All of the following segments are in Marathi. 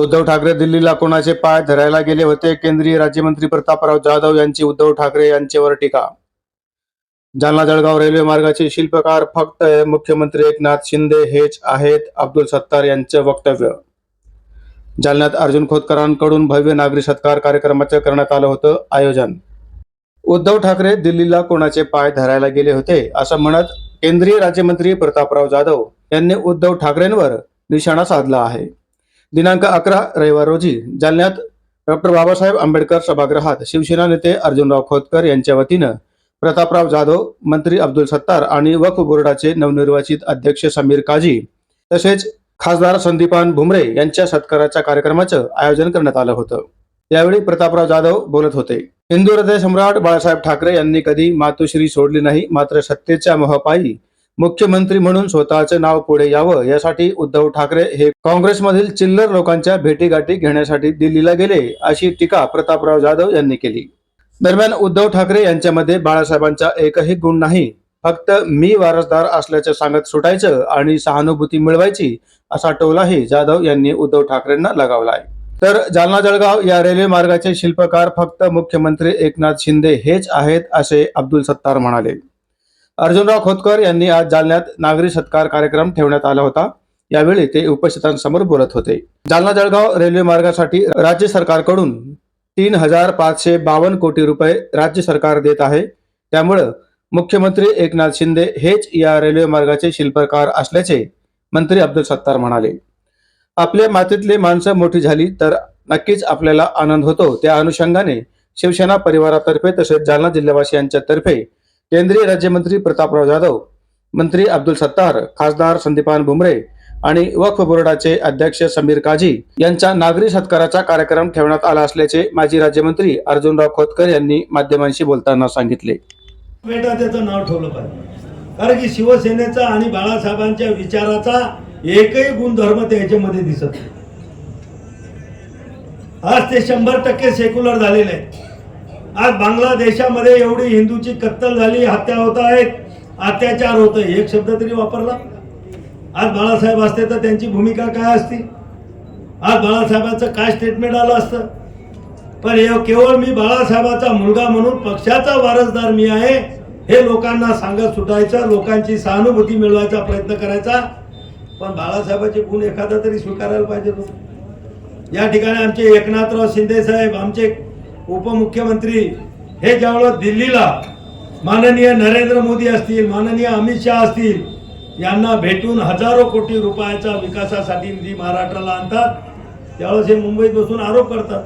उद्धव ठाकरे दिल्लीला कोणाचे पाय धरायला गेले होते? केंद्रीय राज्यमंत्री प्रतापराव जाधव यांची उद्धव ठाकरे यांच्यावर टीका. जालना जळगाव रेल्वे मार्गाचे शिल्पकार फक्त मुख्यमंत्री एकनाथ शिंदे हेच आहेत अब्दुल सत्तार यांचं वक्तव्य. जालन्यात अर्जुन खोतकरांकडून भव्य नागरी सत्कार कार्यक्रमाचं करण्यात आलं होतं आयोजन. उद्धव ठाकरे दिल्लीला कोणाचे पाय धरायला गेले होते? असं म्हणत केंद्रीय राज्यमंत्री प्रतापराव जाधव यांनी उद्धव ठाकरेंवर निशाणा साधला आहे. दिनांक अकरा रविवार रोजी जालन्यात डॉक्टर बाबासाहेब आंबेडकर सभागृहात शिवसेना नेते अर्जुनराव खोतकर यांच्या वतीनं प्रतापराव जाधव मंत्री अब्दुल सत्तार आणि वक्फ बोर्डाचे नवनिर्वाचित अध्यक्ष समीर काझी तसेच खासदार संदीपान भुमरे यांच्या सत्काराच्या कार्यक्रमाचं आयोजन करण्यात आलं होतं. यावेळी प्रतापराव जाधव बोलत होते. हिंदू हृदय सम्राट बाळासाहेब ठाकरे यांनी कधी मातोश्री सोडली नाही मात्र सत्तेच्या मोहपायी मुख्यमंत्री म्हणून स्वतःचे नाव पुढे यावं यासाठी उद्धव ठाकरे हे काँग्रेसमधील चिल्लर लोकांच्या भेटीगाठी घेण्यासाठी दिल्लीला गेले अशी टीका प्रतापराव जाधव यांनी केली. दरम्यान उद्धव ठाकरे यांच्यामध्ये बाळासाहेबांचा एकही गुण नाही. फक्त मी वारसदार असल्याचं सांगत सुटायचं आणि सहानुभूती मिळवायची असा टोलाही जाधव यांनी उद्धव ठाकरेंना लगावलाय. तर जालना जळगाव या रेल्वे मार्गाचे शिल्पकार फक्त मुख्यमंत्री एकनाथ शिंदे हेच आहेत असे अब्दुल सत्तार म्हणाले. अर्जुनराव खोतकर यांनी आज जालन्यात नागरी सत्कार कार्यक्रम ठेवण्यात आला होता. यावेळी ते उपस्थितांसमोर बोलत होते. जालना जळगाव रेल्वे मार्गासाठी राज्य सरकारकडून तीन हजार पाचशे बावन्न कोटी रुपये राज्य सरकार देत आहे. त्यामुळं मुख्यमंत्री एकनाथ शिंदे हेच या रेल्वे मार्गाचे शिल्पकार असल्याचे मंत्री अब्दुल सत्तार म्हणाले. आपल्या मातीतली माणसं मोठी झाली तर नक्कीच आपल्याला आनंद होतो. त्या अनुषंगाने शिवसेना परिवारातर्फे तसेच जालना जिल्हावासियांच्या तर्फे केंद्रीय राज्यमंत्री प्रतापराव जाधव मंत्री अब्दुल सत्तार खासदार संदीपान भुमरे आणि वक्फ बोर्डाचे अध्यक्ष समीर काझी यांचा नागरी सत्काराचा कार्यक्रम ठेवण्यात आला असल्याचे माजी राज्यमंत्री अर्जुनराव खोतकर यांनी माध्यमांशी बोलताना सांगितले. बेटा त्याचं नाव ठेवलं पाहिजे. कारण की शिवसेनेचा आणि बाळासाहेबांच्या विचाराचा एकही गुणधर्म त्याच्यामध्ये दिसत आज ते शंभर टक्के सेक्युलर झालेले आहेत. आज बांगलादेशामध्ये एवढी हिंदूची कत्तल झाली हत्या होत आहेत. अत्याचार होत एक शब्द तरी वापरला. आज बाळासाहेब असते तर त्यांची भूमिका काय असती? आज बाळासाहेबांचं काय स्टेटमेंट आलं असतं? पण हे केवळ मी बाळासाहेबाचा मुलगा म्हणून पक्षाचा वारसदार मी आहे हे लोकांना सांगत सुटायचं लोकांची सहानुभूती मिळवायचा प्रयत्न करायचा. पण बाळासाहेबाचे गुण एखादा तरी स्वीकारायला पाहिजे या ठिकाणी आमचे एकनाथराव शिंदे साहेब आमचे उपमुख्यमंत्री हे ज्यावेळेला दिल्लीला माननीय नरेंद्र मोदी असतील माननीय अमित शहा असतील यांना भेटून हजारो कोटी रुपयाचा विकासासाठी निधी महाराष्ट्राला आणतात. त्यावेळेस हे मुंबईत बसून आरोप करतात.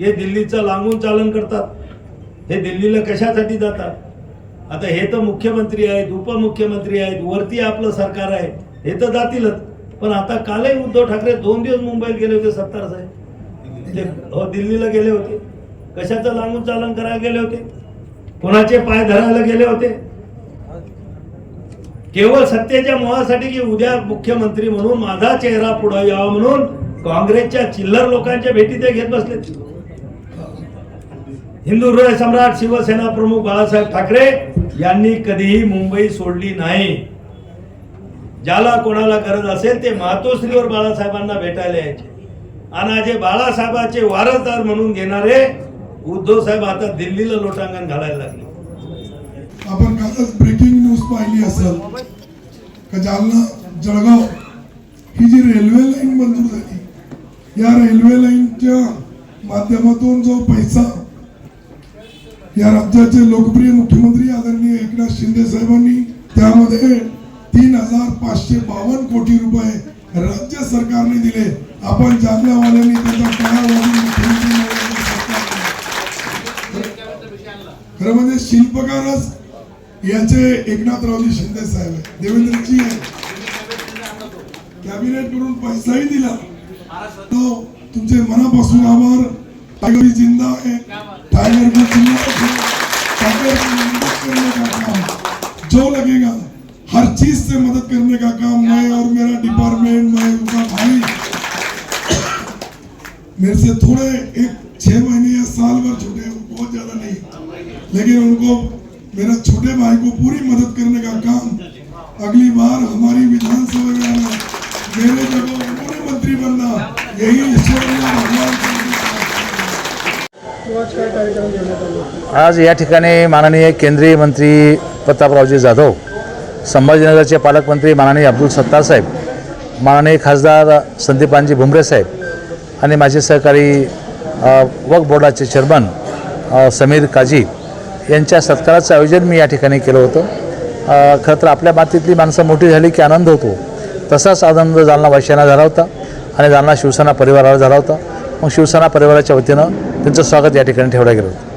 हे दिल्लीचं लांबून चालन करतात. हे दिल्लीला कशासाठी जातात? आता हे तर मुख्यमंत्री आहेत उपमुख्यमंत्री आहेत वरती आपलं सरकार आहे हे तर जातीलच. पण आता कालही उद्धव ठाकरे दोन दिवस मुंबईत गेले होते सत्तार साहेब. ते हो दिल्लीला गेले होते. कशाचं लांबून चालन करायला गेले होते? कोणाचे पाय धरायला गेले होते? केवळ सत्तेच्या मोहासाठी की उद्या मुख्यमंत्री म्हणून माझा चेहरा पुढे यावा म्हणून काँग्रेसच्या चिल्लर लोकांच्या भेटी ते घेत बसले. हिंदू हृदय सम्राट शिवसेना प्रमुख बाळासाहेब ठाकरे यांनी कधीही मुंबई सोडली नाही. ज्याला कोणाला गरज असेल ते मातोश्रीवर बाळासाहेबांना भेटायला यायचे. आणि जे बाळासाहेबाचे वारसदार म्हणून घेणारे उद्धव साहेब आता दिल्लीला लोटांगण घालायला लागले. आपण कालच ब्रेकिंग न्यूज पाहिली असेल का जालना जळगाव ही जी रेल्वे लाईन मंजूर झाली या रेल्वे लाईनच्या माध्यमातून जो पैसा या राज्याचे लोकप्रिय मुख्यमंत्री आदरणीय एकनाथ शिंदे साहेबांनी त्यामध्ये तीन हजार पाचशे बावन्न कोटी रुपये राज्य सरकारने दिले. आपण जालनावाल्यांनी त्याचा काळावादी खरं म्हणजे शिल्पकारच याचे एकनाथरावजी शिंदे साहेब आहे देवेंद्रजी आहे कॅबिनेट करून पैसाही दिला. तो तुमचे मनापासून आभार. टायगर जिंदा आहे. टायगर को जिंदा करने का काम? जो लगेगा हर चीज से मदद करने का काम? मैं और मेरा डिपार्टमेंट मैं उनका भाई. मेरे से थोड़े एक छह महीने या साल भर छोटे लेकिन उनको मेरा छोटे भाई को पूरी मदद करने का काम अगली बार हमारी विधानसभा में आना मेरे जगह मुख्यमंत्री बनना यही ईश्वरीय आज या ठिकाणी माननीय केंद्रीय मंत्री प्रतापरावजी जाधव संभाजीनगरचे पालकमंत्री माननीय अब्दुल सत्तार साहेब माननीय खासदार संदीपानजी भुमरे साहेब आणि माझे सहकारी वक्फ बोर्डाचे चेअरमन समीर काजी यांच्या सत्काराचं आयोजन मी या ठिकाणी केलं होतं. खरं तर आपल्या मातीतली माणसं मोठी झाली की आनंद होतो. तसाच आनंद जालना वाशियांना झाला होता आणि जालना शिवसेना परिवाराला झाला होता. मग शिवसेना परिवाराच्या वतीनं त्यांचं स्वागत या ठिकाणी ठेवलं गेलं होतं.